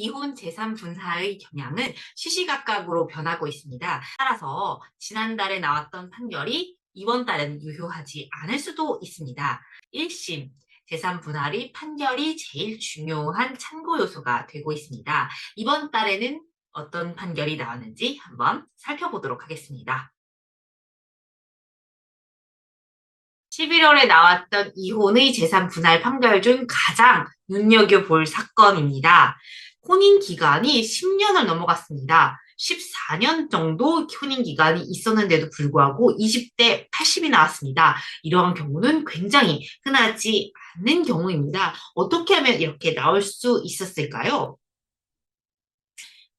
이혼 재산 분할의 경향은 시시각각으로 변하고 있습니다. 따라서 지난달에 나왔던 판결이 이번 달에는 유효하지 않을 수도 있습니다. 1심 재산 분할이 판결이 제일 중요한 참고 요소가 되고 있습니다. 이번 달에는 어떤 판결이 나왔는지 한번 살펴보도록 하겠습니다. 11월에 나왔던 이혼의 재산 분할 판결 중 가장 눈여겨볼 사건입니다. 혼인 기간이 10년을 넘어갔습니다. 14년 정도 혼인 기간이 있었는데도 불구하고 20대 80이 나왔습니다. 이러한 경우는 굉장히 흔하지 않는 경우입니다. 어떻게 하면 이렇게 나올 수 있었을까요?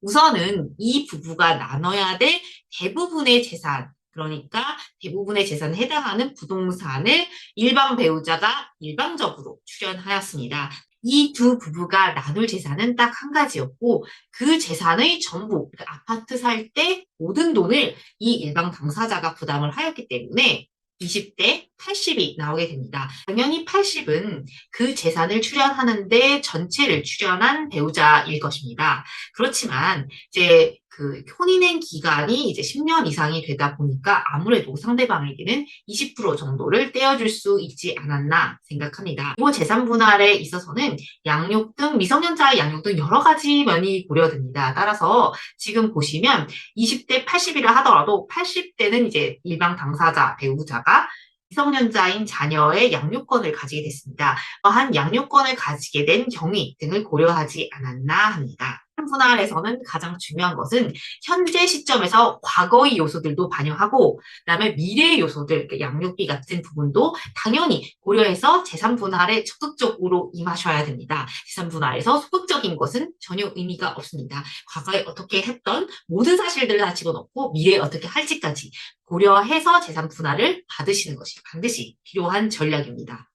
우선은 이 부부가 나눠야 될 대부분의 재산, 그러니까 대부분의 재산에 해당하는 부동산을 일방 배우자가 일방적으로 출연하였습니다. 이 두 부부가 나눌 재산은 딱 한 가지였고 그 재산의 전부, 그러니까 아파트 살 때 모든 돈을 이 일방 당사자가 부담을 하였기 때문에 20대 80이 나오게 됩니다. 당연히 80은 그 재산을 출연하는데 전체를 출연한 배우자일 것입니다. 그렇지만 이제 그 혼인행 기간이 이제 10년 이상이 되다 보니까 아무래도 상대방에게는 20% 정도를 떼어줄 수 있지 않았나 생각합니다. 이번 재산 분할에 있어서는 양육 등 미성년자의 양육 등 여러 가지 면이 고려됩니다. 따라서 지금 보시면 20대 80이라 하더라도 80대는 이제 일방 당사자 배우자가 미성년자인 자녀의 양육권을 가지게 됐습니다. 한 양육권을 가지게 된 경위 등을 고려하지 않았나 합니다. 분할에서는 가장 중요한 것은 현재 시점에서 과거의 요소들도 반영하고 그다음에 미래의 요소들, 양육비 같은 부분도 당연히 고려해서 재산 분할에 적극적으로 임하셔야 됩니다. 재산 분할에서 소극적인 것은 전혀 의미가 없습니다. 과거에 어떻게 했던 모든 사실들을 다 집어넣고 미래에 어떻게 할지까지 고려해서 재산 분할을 받으시는 것이 반드시 필요한 전략입니다.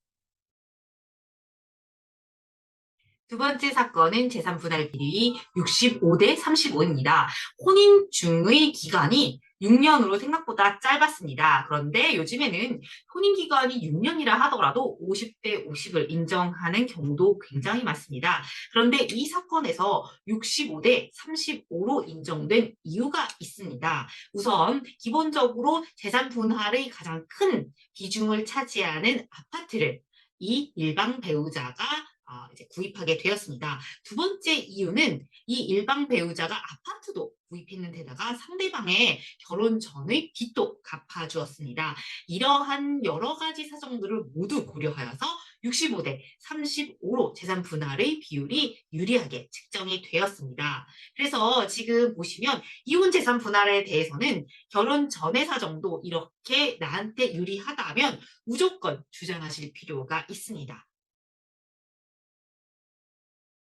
두 번째 사건은 재산 분할 비율이 65대 35입니다. 혼인 중의 기간이 6년으로 생각보다 짧았습니다. 그런데 요즘에는 혼인 기간이 6년이라 하더라도 50대 50을 인정하는 경우도 굉장히 많습니다. 그런데 이 사건에서 65대 35로 인정된 이유가 있습니다. 우선 기본적으로 재산 분할의 가장 큰 비중을 차지하는 아파트를 이 일방 배우자가 어, 이제 구입하게 되었습니다. 두 번째 이유는 이 일방 배우자가 아파트도 구입했는 데다가 상대방의 결혼 전의 빚도 갚아주었습니다. 이러한 여러 가지 사정들을 모두 고려하여서 65대 35로 재산 분할의 비율이 유리하게 측정이 되었습니다. 그래서 지금 보시면 이혼 재산 분할에 대해서는 결혼 전의 사정도 이렇게 나한테 유리하다면 무조건 주장하실 필요가 있습니다.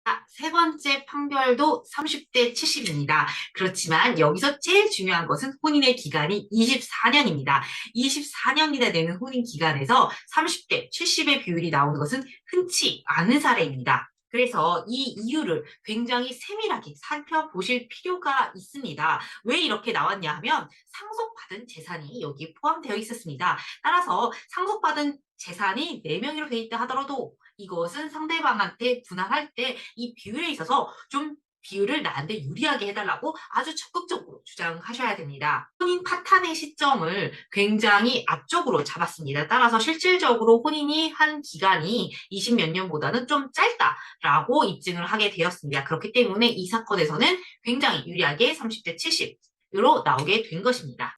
아, 세 번째 판결도 30대 70입니다. 그렇지만 여기서 제일 중요한 것은 혼인의 기간이 24년입니다. 24년이나 되는 혼인 기간에서 30대 70의 비율이 나오는 것은 흔치 않은 사례입니다. 그래서 이 이유를 굉장히 세밀하게 살펴보실 필요가 있습니다. 왜 이렇게 나왔냐 하면 상속받은 재산이 여기에 포함되어 있었습니다. 따라서 상속받은 재산이 4명이로 되어 있다 하더라도 이것은 상대방한테 분할할 때 이 비율에 있어서 좀 비율을 나한테 유리하게 해달라고 아주 적극적으로 주장하셔야 됩니다. 혼인 파탄의 시점을 굉장히 앞쪽으로 잡았습니다. 따라서 실질적으로 혼인이 한 기간이 20몇 년보다는 좀 짧다라고 입증을 하게 되었습니다. 그렇기 때문에 이 사건에서는 굉장히 유리하게 30대 70으로 나오게 된 것입니다.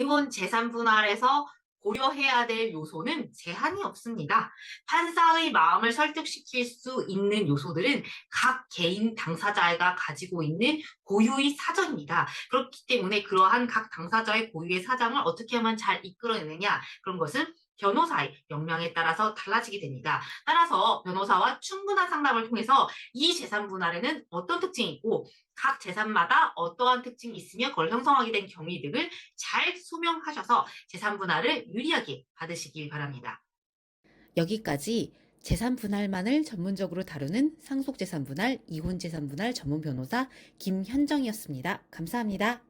이혼 재산 분할에서 고려해야 될 요소는 제한이 없습니다. 판사의 마음을 설득시킬 수 있는 요소들은 각 개인 당사자가 가지고 있는 고유의 사정입니다. 그렇기 때문에 그러한 각 당사자의 고유의 사정을 어떻게 하면 잘 이끌어내느냐 그런 것은 변호사의 역량에 따라서 달라지게 됩니다. 따라서 변호사와 충분한 상담을 통해서 이 재산 분할에는 어떤 특징이 있고 각 재산마다 어떠한 특징이 있으며 그걸 형성하게 된 경위 등을 잘 소명하셔서 재산 분할을 유리하게 받으시길 바랍니다. 여기까지 재산 분할만을 전문적으로 다루는 상속재산 분할, 이혼재산 분할 전문 변호사 김현정이었습니다. 감사합니다.